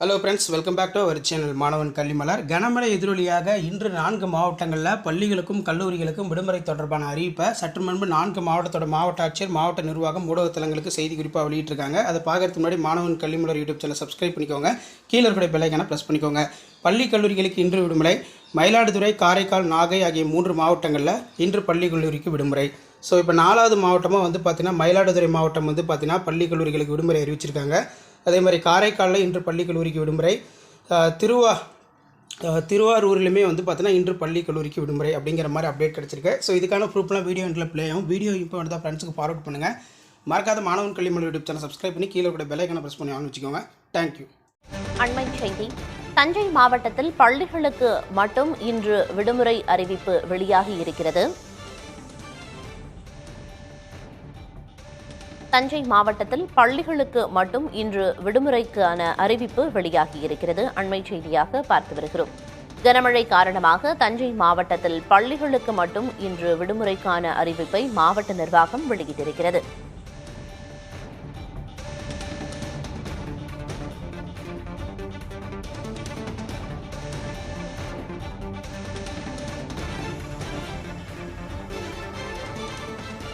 Hello friends welcome back to our channel மாணவன் கல்விமலர் கனமழை எதிரொலியாக இன்று நான்கு மாவட்டங்களில் பள்ளிகளுக்கும் கல்லூரிகளுக்கும் விடுமுறை தொடர்பான அறிவிப்பை சற்று முன்பு நான்கு மாவட்டத்தோட மாவட்ட ஆட்சியர் மாவட்ட நிர்வாகம் ஊடகத்தலங்களுக்கு செய்தி குறிப்பாக வெளியிட்டிருக்காங்க. அதை பார்க்கறதுக்கு முன்னாடி மாணவன் கல்விமலர் யூடியூப் சேனல் சப்ஸ்கிரைப் பண்ணிக்கோங்க. கீழே இருக்கிற பெல்லைக்கான ப்ரெஸ் பண்ணிக்கோங்க. பள்ளி கல்லூரிகளுக்கு இன்று விடுமுறை மயிலாடுதுறை காரைக்கால் நாகை ஆகிய மூன்று மாவட்டங்களில் இன்று பள்ளி கல்லூரிக்கு விடுமுறை. ஸோ இப்போ நாலாவது மாவட்டமாக வந்து பார்த்தீங்கன்னா மயிலாடுதுறை மாவட்டம் வந்து பார்த்திங்கன்னா பள்ளி கல்லூரிகளுக்கு விடுமுறை அறிவிச்சிருக்காங்க. அதே மாதிரி காரைக்காலில் இன்று பள்ளி கல்லூரிக்கு விடுமுறை. திருவா திருவாரூர்லேயுமே திருவாரூர்லையுமே வந்து பார்த்தீங்கன்னா இன்று பள்ளி கல்லூரிக்கு விடுமுறை அப்படிங்கிற மாதிரி அப்டேட் கிடச்சிருக்கு. ஸோ இதுக்கான ப்ரூஃப்லாம் வீடியோ எண்டில் ப்ளே ஆகும். வீடியோ இப்போ வந்து ஃப்ரெண்ட்ஸுக்கு ஃபார்வர்ட் பண்ணுங்கள் மறக்காத மாணவன் கல்வி யூடியூப் சேனல் சப்ஸ்கிரைப் பண்ணி கீழே கூட பெலைக்கான ப்ரெஸ் பண்ணி ஆன் வச்சுக்கோங்க. தேங்க்யூ அண்மை செய்தி. தஞ்சை மாவட்டத்தில் பள்ளிகளுக்கு மட்டும் இன்று விடுமுறை அறிவிப்பு வெளியாகி இருக்கிறது. தஞ்சை மாவட்டத்தில் பள்ளிகளுக்கு மட்டும் இன்று விடுமுறைக்கான அறிவிப்பு வெளியாகி இருக்கிறது அண்மை செய்தியாக பார்த்து வருகிறோம். கனமழை காரணமாக தஞ்சை மாவட்டத்தில் பள்ளிகளுக்கு மட்டும் இன்று விடுமுறைக்கான அறிவிப்பை மாவட்ட நிர்வாகம் வெளியிட்டிருக்கிறது.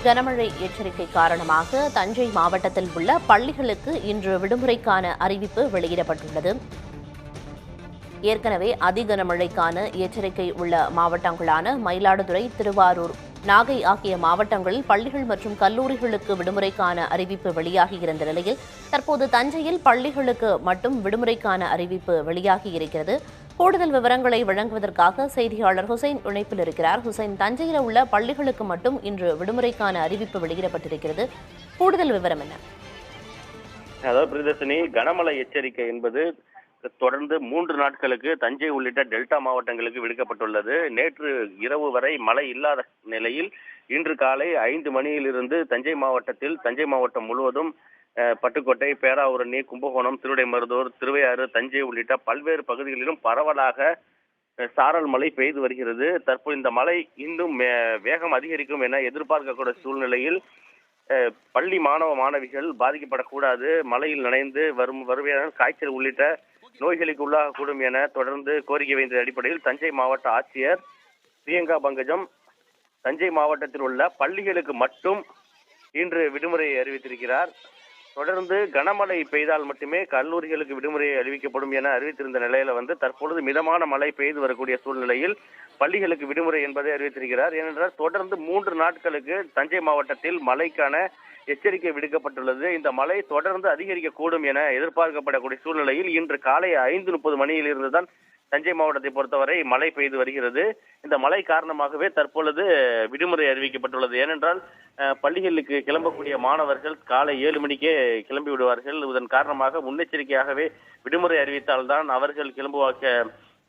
கனமழை எச்சரிக்கை காரணமாக தஞ்சை மாவட்டத்தில் உள்ள பள்ளிகளுக்கு இன்று விடுமுறைக்கான அறிவிப்பு வெளியிடப்பட்டுள்ளது. ஏற்கனவே அதி கனமழைக்கான எச்சரிக்கை உள்ள மாவட்டங்களான மயிலாடுதுறை திருவாரூர் நாகை ஆகிய மாவட்டங்களில் பள்ளிகள் மற்றும் கல்லூரிகளுக்கு விடுமுறைக்கான அறிவிப்பு வெளியாகியிருந்த நிலையில் தற்போது தஞ்சையில் பள்ளிகளுக்கு மட்டும் விடுமுறைக்கான அறிவிப்பு வெளியாகி இருக்கிறது. கூடுதல் விவரங்களை வழங்குவதற்காக செய்தியாளர் ஹுசைன் இணைப்பில் இருக்கிறார். ஹுசைன் தஞ்சையில் உள்ள பள்ளிகளுக்கு மட்டும் இன்று விடுமுறைக்கான அறிவிப்பு வெளியிடப்பட்டிருக்கிறது. கூடுதல் விவரம் என்ன? அதாவது பிரியதர்ஷினி கனமழை எச்சரிக்கை என்பது தொடர்ந்து மூன்று நாட்களுக்கு தஞ்சை உள்ளிட்ட டெல்டா மாவட்டங்களுக்கு விடுக்கப்பட்டுள்ளது. நேற்று இரவு வரை மழை இல்லாத நிலையில் இன்று காலை ஐந்து மணியிலிருந்து தஞ்சை மாவட்டத்தில் தஞ்சை மாவட்டம் முழுவதும் பட்டுக்கோட்டை பேராவூரணி கும்பகோணம் திருவிடைமருதூர் திருவையாறு தஞ்சை உள்ளிட்ட பல்வேறு பகுதிகளிலும் பரவலாக சாரல் மழை பெய்து வருகிறது. தற்போது இந்த மழை இன்னும் மே- வேகம் அதிகரிக்கும் என எதிர்பார்க்கக்கூடிய சூழ்நிலையில் பள்ளி மாணவ மாணவிகள் பாதிக்கப்படக்கூடாது. மழையில் நனைந்து வரும் வருவையான காய்ச்சல் உள்ளிட்ட நோய்களுக்கு உள்ளாகக்கூடும் என தொடர்ந்து கோரிக்கை வைத்த அடிப்படையில் தஞ்சை மாவட்ட ஆட்சியர் பிரியங்கா பங்கஜம் தஞ்சை மாவட்டத்தில் உள்ள பள்ளிகளுக்கு மட்டும் இன்று விடுமுறை அறிவித்திருக்கிறார். தொடர்ந்து கனமழை பெய்தால் மட்டுமே கல்லூரிகளுக்கு விடுமுறை அறிவிக்கப்படும் என அறிவித்திருந்த நிலையில வந்து தற்பொழுது மிதமான மழை பெய்து வரக்கூடிய சூழ்நிலையில் பள்ளிகளுக்கு விடுமுறை என்பதை அறிவித்திருக்கிறார். ஏனென்றால் தொடர்ந்து மூன்று நாட்களுக்கு தஞ்சை மாவட்டத்தில் மழைக்கான எச்சரிக்கை விடுக்கப்பட்டுள்ளது. இந்த மழை தொடர்ந்து அதிகரிக்கக்கூடும் என எதிர்பார்க்கப்படக்கூடிய சூழ்நிலையில் இன்று காலை ஐந்து முப்பது மணியில் இருந்துதான் தஞ்சை மாவட்டத்தை பொறுத்தவரை மழை பெய்து வருகிறது. இந்த மழை காரணமாகவே தற்பொழுது விடுமுறை அறிவிக்கப்பட்டுள்ளது. ஏனென்றால் பள்ளிகளுக்கு கிளம்பக்கூடிய மாணவர்கள் காலை ஏழு மணிக்கே கிளம்பி விடுவார்கள். இதன் காரணமாக முன்னெச்சரிக்கையாகவே விடுமுறை அறிவித்தால்தான் அவர்கள் கிளம்புவாக்க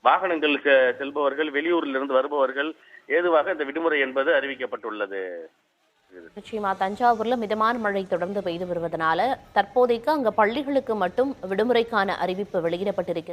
வாகனங்களுக்கு செல்பவர்கள் வெளியூரிலிருந்து வருபவர்கள் ஏதுவாக இந்த விடுமுறை என்பது அறிவிக்கப்பட்டுள்ளது. நிச்சயமா தஞ்சாவூர்ல மிதமான மழை தொடர்ந்து பெய்து வருவதனால தற்போதைக்கு அங்க பள்ளிகளுக்கு மட்டும் விடுமுறைக்கான அறிவிப்பு வெளியிடப்பட்டிருக்கிறது.